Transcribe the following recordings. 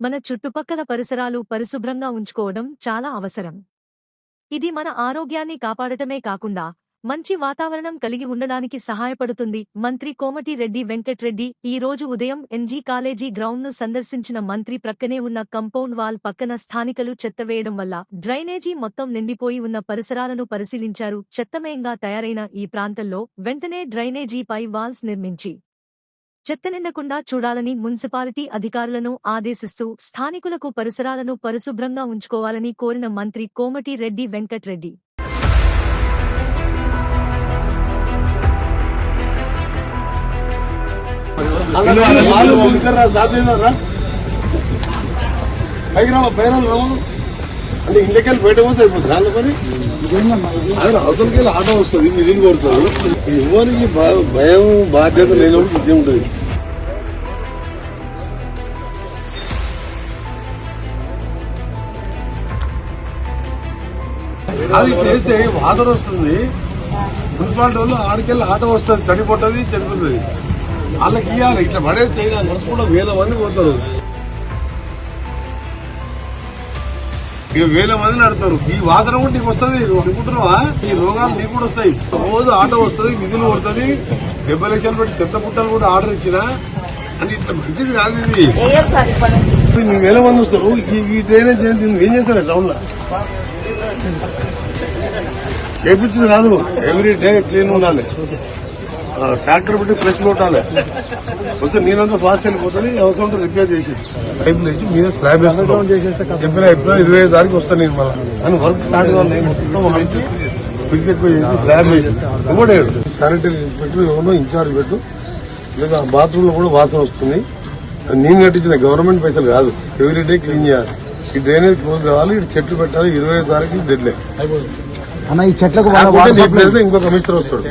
మన చుట్టుపక్కల పరిసరాలు పరిశుభ్రంగా ఉంచుకోవడం చాలా అవసరం. ఇది మన ఆరోగ్యాన్ని కాపాడటమే కాకుండా మంచి వాతావరణం కలిగి ఉండడానికి సహాయపడుతుంది. మంత్రి కోమటిరెడ్డి వెంకట్రెడ్డి ఈ రోజు ఉదయం ఎన్జీ కాలేజీ గ్రౌండ్ను సందర్శించిన మంత్రి ప్రక్కనే ఉన్న కంపౌండ్ వాల్ పక్కన స్థానికులు చెత్త వేయడం వల్ల డ్రైనేజీ మొత్తం నిండిపోయి ఉన్న పరిసరాలను పరిశీలించారు. చెత్తమయంగా తయారైన ఈ ప్రాంతంలో వెంటనే డ్రైనేజీపై వాల్స్ నిర్మించి చెత్త నిండకుండా చూడాలని మున్సిపాలిటీ అధికారులను ఆదేశిస్తూ స్థానికులకు పరిసరాలను పరిశుభ్రంగా ఉంచుకోవాలని కోరిన మంత్రి కోమటి రెడ్డి వెంకట్రెడ్డి. అంటే ఇంటికెళ్ళి బయట పోతే అయిపోతుంది దాని పని ఆయన అవతలకి వెళ్ళి ఆటో వస్తుంది మీరు కొడుతుంది ఎవరికి భ- భయం బాధ్యత లేని విద్య ఉంటుంది. అది చేస్తే వాటర్ వస్తుంది. మున్సిపాలిటీ వాళ్ళు ఆడికెళ్ళి ఆటో వస్తుంది తడిపొట్టది చనిపోతుంది. వాళ్ళకి ఇవ్వాలి ఇట్లా పడేస్తే నడుచుకుంటూ వేల మంది పోతారు. ఇక వేల మంది నడతారు. ఈ వాసన కూడా నీకు వస్తుంది అనుకుంటున్నావా? ఈ రోగాలు నీకు కూడా వస్తాయి. రోజు ఆటో వస్తుంది విధులు కొడుతుంది. డెబ్బై లక్షలు పెట్టి చెత్త పుట్టలు కూడా ఆర్డర్ ఇచ్చినా అని ఇట్లా మంచిది కాదు ఇది. వేల మంది వస్తారు ఈ డ్రైనేజ్ ఏం చేస్తారు టౌన్లో? చేపించింది కాదు. ఎవ్రీ డే క్లీన్ ఉండాలి. ట్రాక్టర్ పెట్టి ఫ్రెష్ కొట్టాలి వస్తే నీళ్ళంతా ఫాస్ట్ వెళ్ళిపోతుంది అవసరం రిపేర్ చేసి పైప్ లేచి మీద స్లాబ్ చెప్పిన ఎప్పుడు ఇరవై ఐదు తారీఖు వస్తాను నేను మళ్ళీ. అని వర్క్ స్టార్ట్ కావాలి. పిక్ ఎక్కువ చేసి స్లాబ్ వేసి ఇవ్వడే శానిటరీ ఇన్స్పెక్టర్ ఎవరో ఇన్ఛార్జ్ పెట్టు. లేదా బాత్రూమ్లో కూడా వాసన వస్తుంది. నేను కట్టించిన గవర్నమెంట్ పైసలు కాదు. ఎవ్రీ డే క్లీన్ చేయాలి. ఈ డ్రైనేజ్ క్లోజ్ కావాలి ఇటు చెట్లు పెట్టాలి ఇరవై తారీఖు డెడ్ అన్న ఈ చెట్లకు నీ ప్లేస్లో ఇంకో కమిషనర్ వస్తాడు.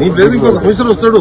నీ ప్లేస్ ఇంకో కమిషనర్ వస్తాడు.